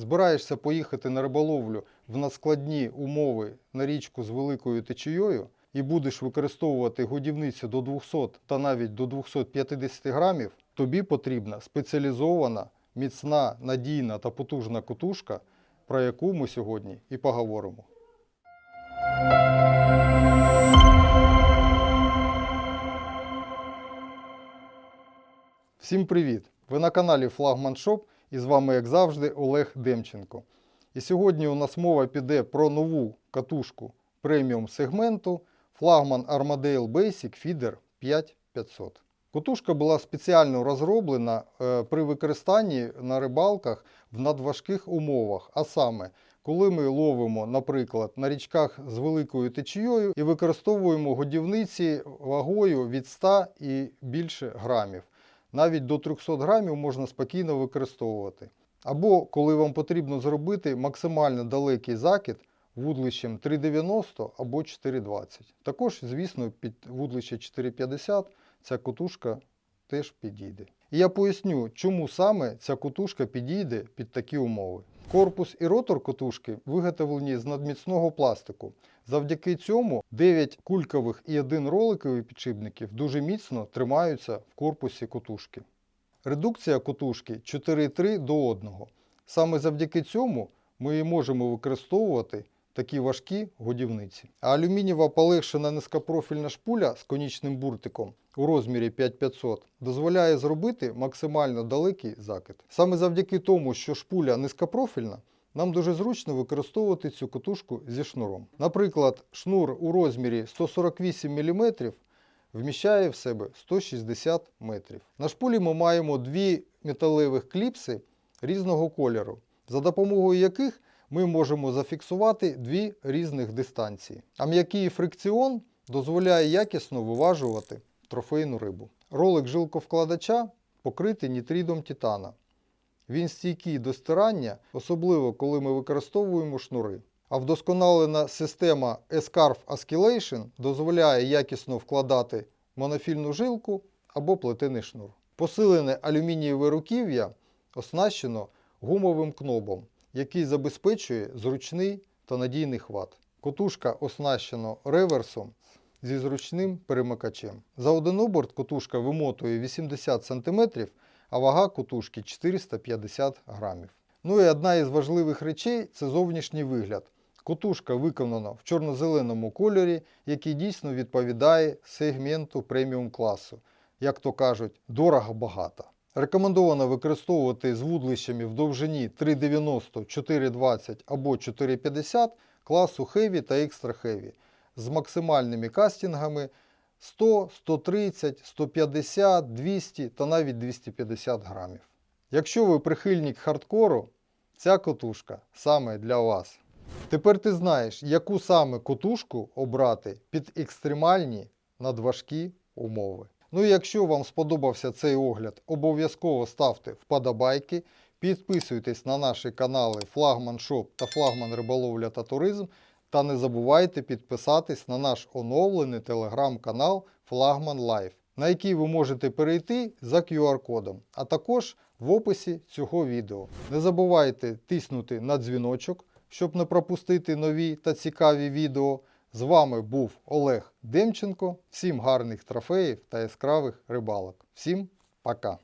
Збираєшся поїхати на риболовлю в надскладні умови на річку з великою течією і будеш використовувати годівницю до 200 та навіть до 250 грамів, тобі потрібна спеціалізована, міцна, надійна та потужна котушка, про яку ми сьогодні і поговоримо. Всім привіт! Ви на каналі Флагман Шоп і з вами, як завжди, Олег Демченко. І сьогодні у нас мова піде про нову катушку преміум сегменту флагман Armadale Basic Feeder 5500. Катушка була спеціально розроблена е, при використанні на рибалках в надважких умовах, а саме, коли ми ловимо, наприклад, на річках з великою течією і використовуємо годівниці вагою від 100 і більше грамів навіть до 300 грамів можна спокійно використовувати. Або коли вам потрібно зробити максимально далекий закид вудлищем 3,90 або 4,20. Також, звісно, під вудлище 4,50 ця котушка теж підійде. І я поясню, чому саме ця котушка підійде під такі умови. Корпус і ротор котушки виготовлені з надміцного пластику. Завдяки цьому 9 кулькових і 1 роликовий підшипників дуже міцно тримаються в корпусі котушки. Редукція котушки 4,3 до 1. Саме завдяки цьому ми і можемо використовувати такі важкі годівниці. А алюмінієва полегшена низькопрофільна шпуля з конічним буртиком у розмірі 5500 дозволяє зробити максимально далекий закид. Саме завдяки тому, що шпуля низькопрофільна, нам дуже зручно використовувати цю котушку зі шнуром. Наприклад, шнур у розмірі 148 мм вміщає в себе 160 метрів. На шпулі ми маємо дві металевих кліпси різного кольору, за допомогою яких ми можемо зафіксувати дві різних дистанції. А м'який фрикціон дозволяє якісно виважувати трофейну рибу. Ролик жилковкладача покритий нітридом титана. Він стійкий до стирання, особливо коли ми використовуємо шнури. А вдосконалена система S-Carve Oscillation дозволяє якісно вкладати монофільну жилку або плетений шнур. Посилене алюмінієве руків'я оснащено гумовим кнобом, який забезпечує зручний та надійний хват. Котушка оснащена реверсом зі зручним перемикачем. За один оберт котушка вимотує 80 см, а вага котушки 450 грамів. Ну і одна із важливих речей це зовнішній вигляд. Котушка виконана в чорно-зеленому кольорі, який дійсно відповідає сегменту преміум класу. Як то кажуть, дорого-багато. Рекомендовано використовувати з вудлищами в довжині 3,90, 4,20 або 4,50 класу Heavy та Extra Heavy з максимальними кастингами 100, 130, 150, 200 та навіть 250 грамів. Якщо ви прихильник хардкору, ця котушка саме для вас. Тепер ти знаєш, яку саме котушку обрати під екстремальні надважкі умови. Ну і якщо вам сподобався цей огляд, обов'язково ставте вподобайки, підписуйтесь на наші канали Флагман Шоп та Флагман Риболовля та Туризм. Та не забувайте підписатись на наш оновлений телеграм-канал Флагман Лайф, на який ви можете перейти за QR-кодом, а також в описі цього відео. Не забувайте тиснути на дзвіночок, щоб не пропустити нові та цікаві відео. З вами був Олег Демченко. Всім гарних трофеїв та яскравих рибалок. Всім пока!